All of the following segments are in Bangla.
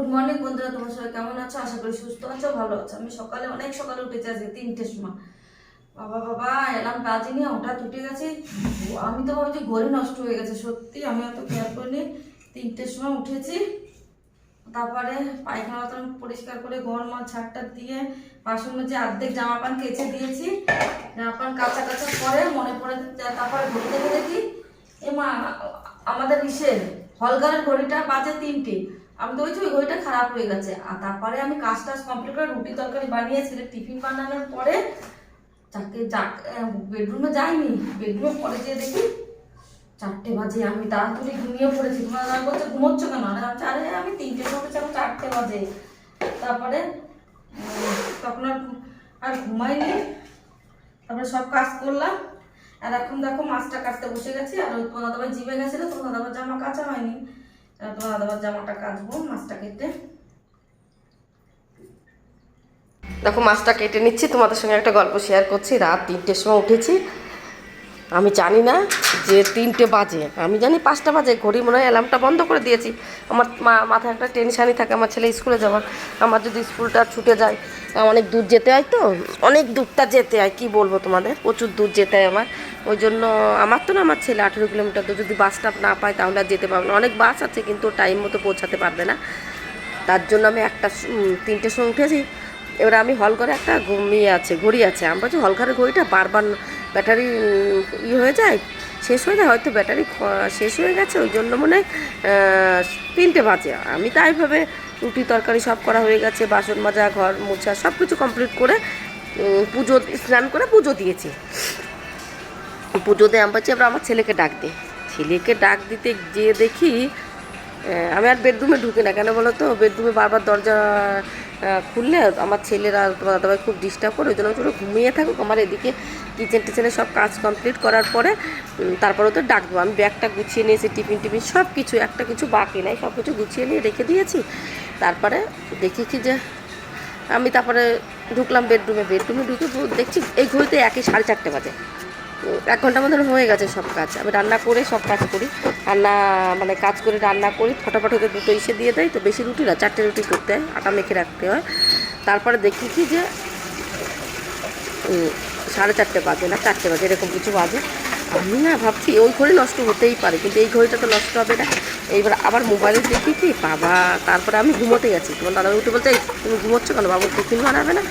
গুড মর্নিং বন্ধুরা, তোমার সবাই কেমন আছো? আশা করি সুস্থ আছো, ভালো আছো। আমি সকালে অনেক সকালে উঠেছি, আজকে তিনটের সময়। বাবা বাবা এলাম বাজিনি হঠাৎ উঠে গেছি। আমি তো ভাবছি ঘড়ি নষ্ট হয়ে গেছে, সত্যি আমি অত খেয়াল করিনি। তিনটের সময় উঠেছি, তারপরে পায়খানা বাথরুম পরিষ্কার করে ঘর মা ছাড়টা দিয়ে, বাসন মেজে অর্ধেক জামা প্যান্ট কেচে দিয়েছি। জামা প্যান্ট কাঁচা কাঁচা পরে মনে পড়ে তারপরে ঘড়ি দেখে এ মা, আমাদের ইসের হলঘরের ঘড়িটা বাজে তিনটে। আমি তো ওই ঘড়িটা খারাপ হয়ে গেছে। আর তারপরে আমি কাজ টাজ কমপ্লিট করে রুটি তরকারি বানিয়েছিলাম টিফিন বানানোর পরে যাকে যাক বেডরুমে যাইনি বেডরুমে পরে যেয়ে দেখি চারটে বাজে, আমি তাড়াতাড়ি ঘুমিয়ে পড়েছি। তোমার বলছে, ঘুমোচ্ছ কেন? আরে আমি তিনটে উঠেছি, এখন চারটে বাজে। তারপরে তখন আর আর ঘুমাইনি। তারপরে সব কাজ করলাম। আর এখন দেখো, মাছটা কাটতে বসে গেছি, আর ওই তোমার দাদাভাই জিমে গেছিল, তোমার দাদাভাই জামা কাচা হয়নি। তোমার দাদাভাই জামাটা কাচবো, মাছটা কেটে। দেখো, মাছটা কেটে নিচ্ছি। তোমাদের সঙ্গে একটা গল্প শেয়ার করছি। রাত তিনটের সময় উঠেছি। আমি জানি না যে তিনটে বাজে। আমি জানি পাঁচটা বাজে, ঘড়ি মনে হয় অ্যালার্মটা বন্ধ করে দিয়েছি। আমার মা, মাথায় একটা টেনশানই থাকে, আমার ছেলে স্কুলে যাওয়ার। আমার যদি স্কুলটা ছুটে যায় অনেক দূর যেতে হয় তো, অনেক দূরটা যেতে হয়, কি বলব তোমাদের? প্রচুর দূর যেতে হয় আমার। ওই জন্য আমার তো না, আমার ছেলে আঠেরো কিলোমিটার তো যদি বাসটা না পায় তাহলে আর যেতে পারবে না। অনেক বাস আছে, কিন্তু টাইম মতো পৌঁছাতে পারবে না। তার জন্য আমি একটা তিনটের সময় উঠেছি। এবার আমি হল ঘরে একটা ঘুমিয়ে আছে, ঘড়ি আছে। আমি বলছি হল ঘরের ঘড়িটা বারবার ব্যাটারি ই হয়ে যায়, শেষ হয়ে যায়, হয়তো ব্যাটারি শেষ হয়ে গেছে, ওই জন্য মনে হয় তিনটে বাজে। আমি তাই ভাবে রুটি তরকারি সব করা হয়ে গেছে, বাসন মাজা, ঘর মোছা, সব কিছু কমপ্লিট করে পুজো, স্নান করে পুজো দিয়েছি। পুজো দিয়ে আমি বলছি এবার আমার ছেলেকে ডাক দে ছেলেকে ডাক দিতে গিয়ে দেখি আমি আর বেডরুমে ঢুকি না। কেন বলো তো? বেডরুমে বারবার দরজা খুললে আমার ছেলেরা তোমার দাদাভাই খুব ডিস্টার্ব করে, ওই জন্য ঘুমিয়ে থাকুক, আমার এদিকে কিচেন টিচেনে সব কাজ কমপ্লিট করার পরে তারপরে তো ডাকবো আমি ব্যাগটা গুছিয়ে নিয়েছি, টিফিন টিফিন সব কিছু, একটা কিছু বাকি নাই, সব কিছু গুছিয়ে নিয়ে রেখে দিয়েছি। তারপরে দেখি কি যে, আমি তারপরে ঢুকলাম বেডরুমে বেডরুমে ঢুকে দেখছি এই ঘড়িতে একই সাড়ে চারটে বাজে। এক ঘণ্টার মধ্যে হয়ে গেছে সব কাজ। আমি রান্না করে সব কাজ করি। রান্না মানে কাজ করে রান্না করি, ফটাফট হতে দুটো ইসে দিয়ে দেয়। তো বেশি রুটি না, চারটে রুটি করতে হয়, আটা মেখে রাখতে হয়। তারপরে দেখি কি যে সাড়ে চারটে বাজে না, চারটে বাজে, এরকম কিছু বাজে। আমি না ভাবছি, ওই ঘড়ি নষ্ট হতেই পারে, কিন্তু এই ঘড়িটা তো নষ্ট হবে না। এইবার আবার মোবাইলে দেখি কি, বাবা, তারপরে আমি ঘুমোতে গেছি তোমার দাদা উঠে বলছে তুমি ঘুমোচ্ছ কেন? বাবু, টিফিন বানাবে না?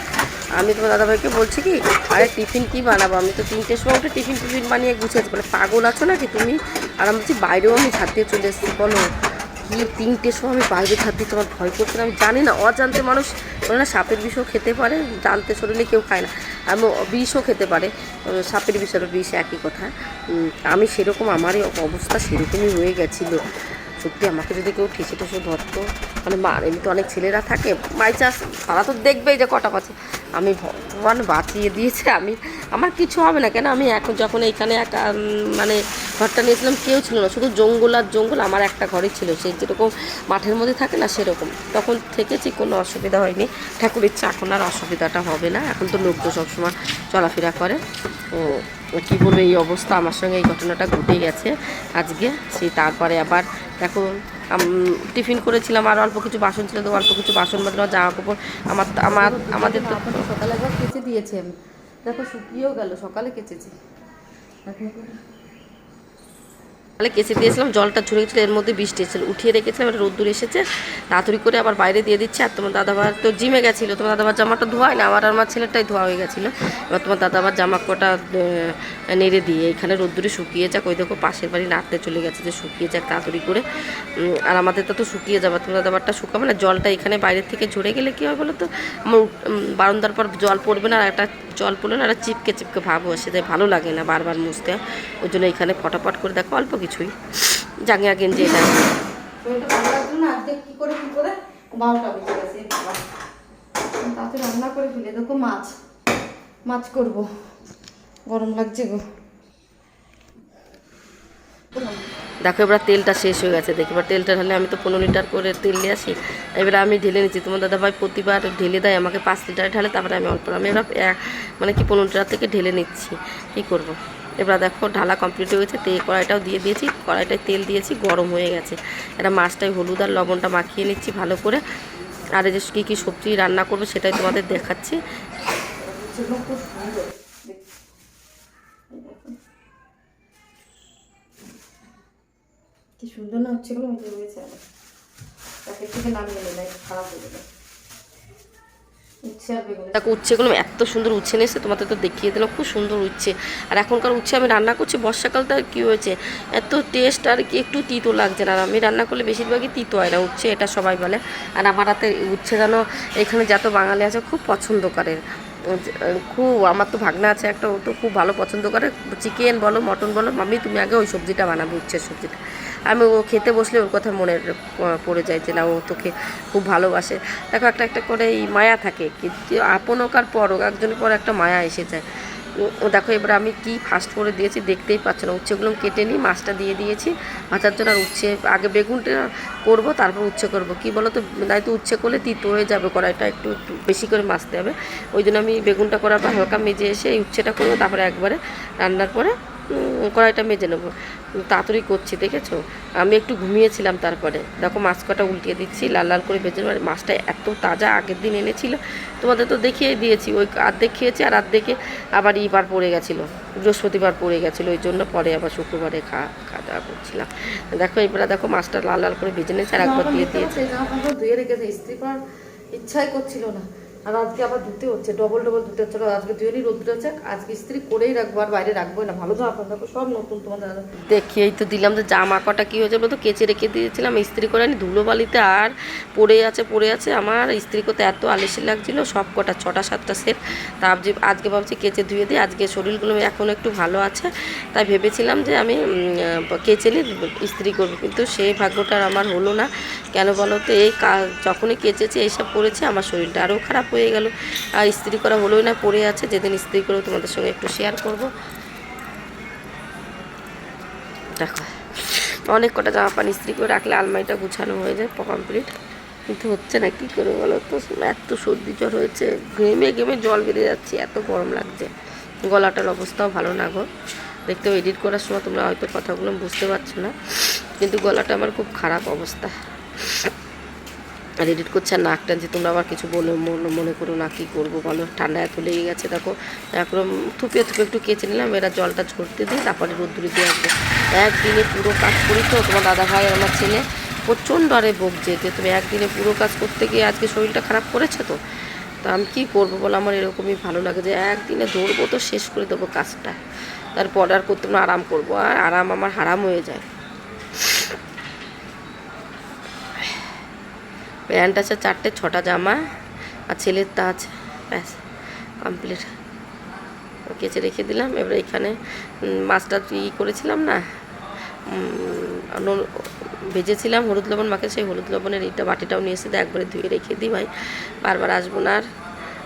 আমি তোমার দাদাভাইকে বলছি কি, আরে, টিফিন কি বানাবো? আমি তো তিনটের সময় উঠে টিফিন টিফিন বানিয়ে গুছিয়েছি বলে, পাগল আছো নাকি তুমি? আর আমি বলছি, বাইরেও আমি দিয়ে চলে এসেছি, বলো। কি তিনটের সময় আমি বাইরে দিয়ে তোমার ভয় করছে না? আমি জানি না, অজান্তে মানুষ বলে না, সাপের বিষও খেতে পারে, জানতে শরীরে কেউ খায় না। আমি বিষও খেতে পারে সাপের বিষয় বিষ একই কথা। আমি সেরকম আমার অবস্থা সেরকমই হয়ে গেছিল। সত্যি আমাকে যদি কেউ ঠেসে ঠেসে ধরতো মানে মা এমনি তো অনেক ছেলেরা থাকে, বাই চান্স তারা তো দেখবেই যে কটা বাজে। আমি ভগবান বাঁচিয়ে দিয়েছে, আমি, আমার কিছু হবে না। কেন? আমি এখন যখন এইখানে একা মানে ঘরটা নিয়েছিলাম, কেউ ছিল না। শুধু জঙ্গল আর জঙ্গল, আমার একটা ঘরই ছিল। সে যেরকম মাঠের মধ্যে থাকে না, সেরকম। তখন থেকেছি, কোনো অসুবিধা হয়নি। ঠাকুর ইচ্ছা, এখন আর অসুবিধাটা হবে না। এখন তো লোক তো সবসময় চলাফেরা করে। ও কী বলব, এই অবস্থা আমার সঙ্গে, এই ঘটনাটা ঘটে গেছে আজকে। সেই তারপরে আবার দেখো টিফিন করেছিলাম, আর অল্প কিছু বাসন ছিল, তো অল্প কিছু বাসন বাজলাম জামা কাপড়, আমার আমার, আমাদের তো সকালে একবার কেচে দিয়েছি। আমি দেখো শুকিয়েও গেল, সকালে কেচেছি। তাহলে কেচে দিয়েছিলাম, জলটা ঝরে গেছিল, এর মধ্যে বৃষ্টি এসেছিল। উঠিয়ে রেখেছিলাম এটা রোদ্দুর এসেছে, তাড়াতাড়ি করে আবার বাইরে দিয়ে দিচ্ছে, আর তোমার দাদাবার তো জিমে গেছিল, তোমার দাদাবার জামাটা ধোয়ায় না আর আমার ছেলেটাই ধোয়া হয়ে গেছিল। এবার তোমার দাদাবার জামা কটা নেড়ে দিয়ে এখানে রোদ্দুরে শুকিয়ে যাক, ওই দেখো পাশের বাড়ি নাড়তে চলে গেছে যে শুকিয়ে যাক তাড়াতাড়ি করে। আর আমাদের তো শুকিয়ে যাবে, তোমার দাদাবারটা শুকাবে না, জলটা এখানে বাইরের থেকে ঝরে গেলে কী হয় বলো তো? আমার বারান্দার পর জল পড়বে না, আর একটা জল পড়ল না চিপকে চিপকে ভাব আসে যায় ভালো লাগে না বারবার মুছতে। ওই জন্য এখানে ফটাফট করে দেখো, অল্প কিছুই। জাঙ্গিয়া গেঞ্জি এটা শরীরটা ভালো লাগল না? আজকে কি করে কি করে? বারোটা বেজে গেছে এ বাবা। আমি তাতে রান্না করে দেখো, মাছ। মাছ করব। গরম লাগছে গো। দেখো, এবার তেলটা শেষ হয়ে গেছে, দেখি। এবার তেলটা ঢালে আমি তো পনেরো লিটার করে তেল নিয়ে আসি। এবার আমি ঢেলে নিচ্ছি। তোমার দাদাভাই প্রতিবার ঢেলে দেয়, আমাকে পাঁচ লিটার ঢালে, তারপরে আমি অল্প, আমি এবার মানে কি পনেরো লিটার থেকে ঢেলে নিচ্ছি। কী করব? এবার দেখো, ঢালা কমপ্লিট হয়ে গেছে। তে, কড়াইটাও দিয়ে দিয়েছি। কড়াইটায় তেল দিয়েছি, গরম হয়ে গেছে। এটা মাছটায় হলুদ আর লবণটা মাখিয়ে নিচ্ছি ভালো করে। আর এই যে কী কী সবজি রান্না করব, সেটাই তোমাদের দেখাচ্ছি। কি সুন্দর না হচ্ছে এগুলো মধ্যে রয়েছে আমার প্যাকেট থেকে নামিয়ে নিলে খারাপ হয়ে বেগুন দেখো উচ্ছেগুলো এত সুন্দর উচ্ছে নিয়েছে তোমাদের তো দেখিয়ে দিলাম, খুব সুন্দর উচ্ছে। আর এখনকার উচ্ছে আমি রান্না করছি, বর্ষাকালটা কী হয়েছে? এত টেস্ট আর কি, একটু তিতো লাগছে না। আমি রান্না করলে বেশিরভাগই তিতো হয় না, উচ্ছে এটা সবাই বলে। আর আমার হাতে উচ্ছে যেন এখানে যত বাঙালি আছে খুব পছন্দ করে। খুব, আমার তো ভাগনা আছে একটা, ও তো খুব ভালো পছন্দ করে। চিকেন বলো, মটন বলো, মাম্মি তুমি আগে ওই সবজিটা বানাবো, উচ্ছের সবজিটা। আমি ও খেতে বসলে ওর কথা মনে পড়ে যায় যে না, ও তোকে খুব ভালোবাসে। দেখো একটা একটা করে এই মায়া থাকে, কিন্তু আপন আর পর একজনের পর একটা মায়া এসে যায়। ও- দেখো, এবার আমি কি ফাস্ট করে দিয়েছি দেখতেই পাচ্ছ না। উচ্ছেগুলো কেটে নিই, মাছটা দিয়ে দিয়েছি ভাজার জন্য আর উচ্ছে, আগে বেগুনটা করব, তারপর উচ্ছে করব। কি বলো তো নাই তো উচ্ছে করলে তিতো হয়ে যাবে, কড়াইটা একটু বেশি করে মাছতে হবে। ওই জন্য আমি বেগুনটা করার পর হালকা মেজে এসে এই উচ্ছেটা করব, তারপরে একবারে রান্নার পরে কড়াইটা মেজে নেব। তাড়াতাড়ি করছি, দেখেছ? আমি একটু ঘুমিয়েছিলাম তারপরে। দেখো মাছ কটা উল্টিয়ে দিচ্ছি, লাল লাল করে ভেজে নেব। মাছটা এত তাজা আগের দিন এনেছিল, তোমাদের তো দেখিয়ে দিয়েছি। ওই অর্ধেক খেয়েছি আর অর্ধেকে আবার ইবার পড়ে গেছিল। বৃহস্পতিবার পড়ে গেছিল, ওই জন্য পরে আবার শুক্রবারে খাওয়া খাওয়া দাওয়া করছিলাম। দেখো, এবারে দেখো, মাছটা লাল লাল করে ভেজে নিয়েছি আর একবার দিয়ে দিয়েছে। ইচ্ছাই করছিল না। আর আজকে আবার ধুতে হচ্ছে ডবল ডবল ধুতে হচ্ছে। আজকে দুজনই রোদ্র আছে, আজকে ইস্ত্রি করেই রাখব, আর বাইরে রাখবোই না। ভালো জামা কাপড় সব নতুন তোমাদের দেখিয়েই তো দিলাম যে জামা কটা কী হয়েছে বলতো? কেচে রেখে দিয়েছিলাম, ইস্ত্রি করে আনি ধুলো বালিতে আর পড়ে আছে পড়ে আছে। আমার ইস্ত্রি করতে এত আলিসি লাগছিল, সব কটা, ছটা, সাতটা সেট। তা আজকে ভাবছি কেচে ধুয়ে দিই। আজকে শরীরগুলো এখন একটু ভালো আছে। তাই ভেবেছিলাম যে আমি কেচে নিই ইস্ত্রি করব। কিন্তু সেই ভাগ্যটা আর আমার হলো না। কেন বলো তো, এই যখনই কেচেছে, এইসব পড়েছে, আমার শরীরটা আরও খারাপ। হয়ে গেল। আর ইস্ত্রি করা হলোই না, পড়ে আছে। যেদিন ইস্ত্রি করব, তোমাদের সঙ্গে একটু শেয়ার করব। দেখো, অনেক কটা জামা প্যান্ট ইস্ত্রি করে রাখলে আলমারিটা গুছানো হয়ে যায় কমপ্লিট কিন্তু হচ্ছে না, কী করে বলো তো? এত সর্দি জ্বর হয়েছে, ঘেমে ঘেমে জল বেরিয়ে যাচ্ছে, এত গরম লাগছে। গলাটার অবস্থাও ভালো না গো। দেখতেও এডিট করার সময় তোমরা হয়তো কথাগুলো বুঝতে পারছ না। কিন্তু গলাটা আমার খুব খারাপ অবস্থা। আর এডিট করছে আর নাক টানছে তোমরা আবার কিছু বলে, মনে মনে করো না কী করব বলো। ঠান্ডা এত লেগে গেছে, দেখো। একদম থুপে থুপে একটু কেচে নিলাম, এরা জলটা ঝরতে দিই তারপরে রোদ্দুরে দিয়ে আসব। একদিনে পুরো কাজ করি তো, তোমার দাদা ভাই আমার ছেলে প্রচণ্ড আরে বকছে যে তুমি একদিনে পুরো কাজ করতে গিয়ে আজকে শরীরটা খারাপ করেছে তো? তা আমি কী করব বলো? আমার এরকমই ভালো লাগে যে একদিনে দৌড়বো তো, শেষ করে দেবো কাজটা। তারপর আর করতে আরাম করব। আর আরাম আমার হারাম হয়ে যায়। প্যান্ট আছে চারটে, ছটা জামা আর ছেলের তা আছে। ব্যাস কমপ্লিট কেচে রেখে দিলাম। এবার এখানে মাছটা ই করেছিলাম না ভেজেছিলাম হলুদ লবণ মাখে সেই হলুদ লবণের এইটা বাটিটাও নিয়ে এসে একবারে ধুয়ে রেখে দিই ভাই। বারবার আসব না আর,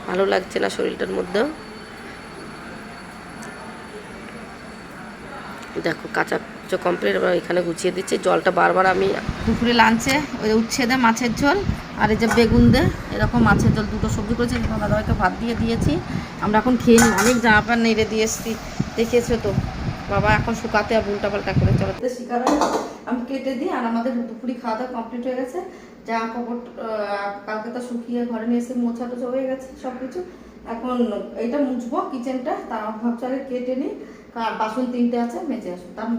ভালো লাগছে না শরীরটার মধ্যেও। দেখো কাঁচা কমপ্লিট এবার এখানে গুছিয়ে দিচ্ছি। জলটা বারবার আমি দুপুরে লাঞ্চে ওই উচ্ছে দে মাছের ঝোল, আর এই যে বেগুন দে, এরকম মাছের ঝোল, দুটো সবজি করেছি দাদাভাইকে ভাত দিয়ে দিয়েছি। আমরা এখন খেয়ে নিই, অনেক জামা প্যান্ট নেড়ে দিয়ে এসছি, দেখেছ তো। বাবা এখন শুকাতে আর উল্টা পাল্টা করে চলো শিকার আমি কেটে দিই, আর আমাদের দুপুরি খাওয়া দাওয়া কমপ্লিট হয়ে গেছে। জামা কাপড় কালকে তো শুকিয়ে ঘরে নিয়ে এসে মোছা টোছা হয়ে গেছে সব কিছু এখন এইটা মুছবো কিচেনটা তা ভাবছি কেটে নিই। কার বাসন তিনটে আছে, মেজে আসব তার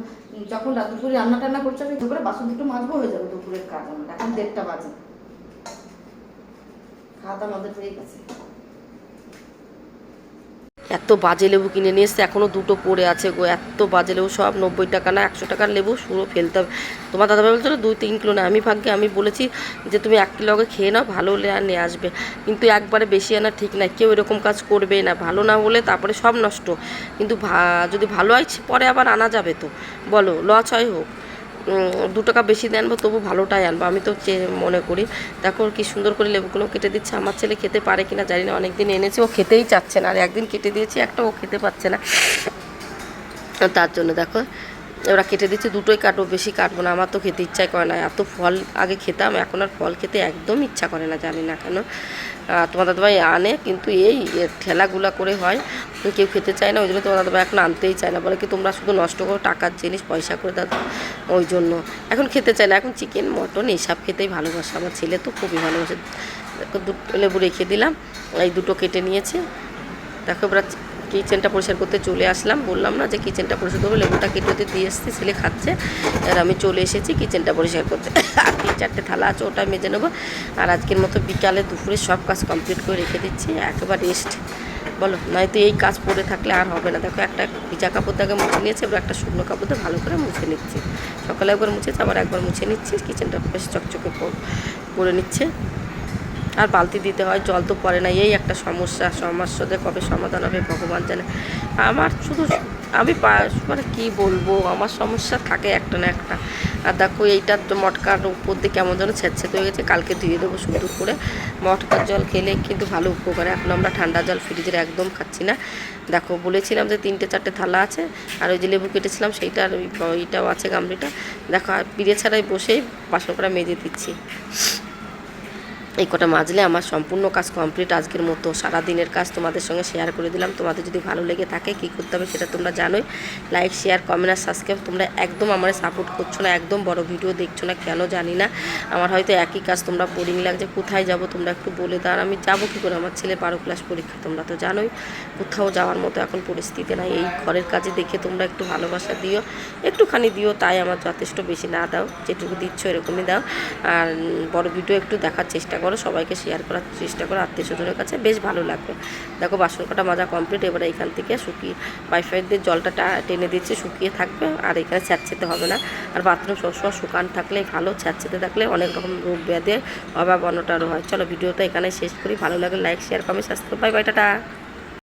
যখন দুপুরে রান্না টান্না করছে, আমি দুপুরে বাসন দুটো মাজবো, হয়ে যাবে দুপুরের কাজ আমার। এখন দেড়টা বাজে। খাওয়া দাওয়া আমাদের হয়ে গেছে। এত বাজে লেবু কিনে নিয়ে এসছে এখনও দুটো পড়ে আছে গো, এত বাজে লেবু, সব নব্বই টাকা না, একশো টাকার লেবু, পুরো ফেলতে হবে। তোমার দাদাভাই বলছিল, দুই তিন কিলো না আমি ভাগ্যে, আমি বলেছি যে, তুমি এক কিলো আগে খেয়ে নাও, ভালো হলে আর নিয়ে আসবে। কিন্তু একবারে বেশি আনা ঠিক নাই, কেউ এরকম কাজ করবে না, ভালো না হলে তারপরে সব নষ্ট। কিন্তু যদি ভালো হয়, পরে আবার আনা যাবে তো। বলো, লস হয় হোক। দু টাকা বেশি দিয়ে আনব তবু ভালোটাই আনব, আমি তো মনে করি। দেখো কি সুন্দর করে লেবুগুলো কেটে দিচ্ছে। আমার ছেলে খেতে পারে কিনা জানি না, অনেকদিন এনেছে, ও খেতেই চাচ্ছে না। আর একদিন কেটে দিয়েছি, একটা ও খেতে পাচ্ছে না। তার জন্য দেখো, ওরা কেটে দিচ্ছে, দুটোই কাটবো, বেশি কাটবো না। আমার তো খেতে ইচ্ছাই করে না। এত ফল আগে খেতাম, এখন আর ফল খেতে একদম ইচ্ছা করে না, জানি না কেন। তোমার দাদাভাই আনে, কিন্তু এই ঠেলাগুলা করে হয়। কেউ খেতে চায় না, ওই জন্য তোমার দাদাভাই এখন আনতেই চায় না। বলে কি, তোমরা শুধু নষ্ট করো টাকার জিনিস, পয়সা করে দাদা ওই জন্য। এখন খেতে চায় না। এখন চিকেন মটন এইসব খেতেই ভালোবাসে। আমার ছেলে তো খুবই ভালোবাসে। দুটো লেবু রেখে দিলাম, এই দুটো কেটে নিয়েছে। দেখো এবার কিচেনটা পরিষ্কার করতে চলে আসলাম। বললাম না যে কিচেনটা পরিষ্কার করব, লেবুটা কেটে দিয়ে এসেছি, ছেলে খাচ্ছে। আর আমি চলে এসেছি কিচেনটা পরিষ্কার করতে। আর তিন চারটে থালা আছে ওটা মেজে নেব। আর আজকের মতো বিকালে দুপুরে সব কাজ কমপ্লিট করে রেখে দিচ্ছি, একেবারে রেস্ট বলো, নয়তো এই কাজ পড়ে থাকলে আর হবে না। দেখো, একটা ভিজা কাপড় থেকে মুছে নিয়েছে, এবার একটা শুকনো কাপড় দিয়ে ভালো করে মুছে নিচ্ছি। সকালে একবার মুছেছে, আবার একবার মুছে নিচ্ছি, কিচেনটা বেশ চকচকে করে নিচ্ছে। আর বালতি দিতে হয়, জল তো পড়ে না। এই একটা সমস্যা সমস্যাদের কবে সমাধান হবে ভগবান জানে। আমার শুধু আমি মানে কী বলব, আমার সমস্যা থাকে একটা না একটা। আর দেখো, এইটার তো মটকার উপর দিয়ে কেমন যেন ছেঁচেতে হয়ে গেছে, কালকে ধুয়ে দেবো সুন্দর করে। মটকার জল খেলে কিন্তু ভালো উপকার। এখন আমরা ঠান্ডা জল ফ্রিজের একদম খাচ্ছি না। দেখো, বলেছিলাম যে তিনটে চারটে থালা আছে, আর ওই যে লেবু কেটেছিলাম সেইটার ওই ওইটাও আছে গামলিটা। দেখো, আর পিড়ে ছাড়াই বসেই বাসন করা মেজে দিচ্ছি। এই কটা মাজলে আমার সম্পূর্ণ কাজ কমপ্লিট আজকের মতো সারা দিনের কাজ তোমাদের সঙ্গে শেয়ার করে দিলাম। তোমাদের যদি ভালো লেগে থাকে, কী করতে হবে সেটা তোমরা জানোই। লাইক শেয়ার কমেন্ট আর সাবস্ক্রাইব তোমরা একদম আমার সাপোর্ট করছ না, একদম বড় ভিডিও দেখছ না, কেন জানি না। আমার হয়তো একই কাজ তোমরা বোরিং লাগছে। কোথায় যাব তোমরা একটু বলে দাও। আমি যাব কী করে? আমার ছেলে বারো ক্লাস পরীক্ষা, তোমরা তো জানোই। কোথাও যাওয়ার মতো এখন পরিস্থিতি নাই। এই ঘরের কাজে দেখে তোমরা একটু ভালোবাসা দিও। একটুখানি দিও, তাই আমার যথেষ্ট বেশি না দাও। যেটুকু দিচ্ছ এরকমই দাও। আর বড় ভিডিও একটু দেখার চেষ্টা করো সবাইকে শেয়ার করার চেষ্টা করো, আত্মীয় স্বজনের কাছে বেশ ভালো লাগবে। দেখো, বাসন কাটা মাজা কমপ্লিট এবারে এখান থেকে শুকিয়ে ওয়াইফাই দিয়ে জলটা টেনে দিচ্ছে, শুকিয়ে থাকবে, আর এখানে ছ্যাঁচেতে হবে না। আর বাথরুম সবসময় শুকান থাকলে ভালো ছ্যাঁচেতে থাকলে অনেক রকম রোগ ব্যাধের অভাব অনটারও হয়। চলো, ভিডিওটা এখানে শেষ করি। ভালো লাগে like share comment subscribe bye bye tata.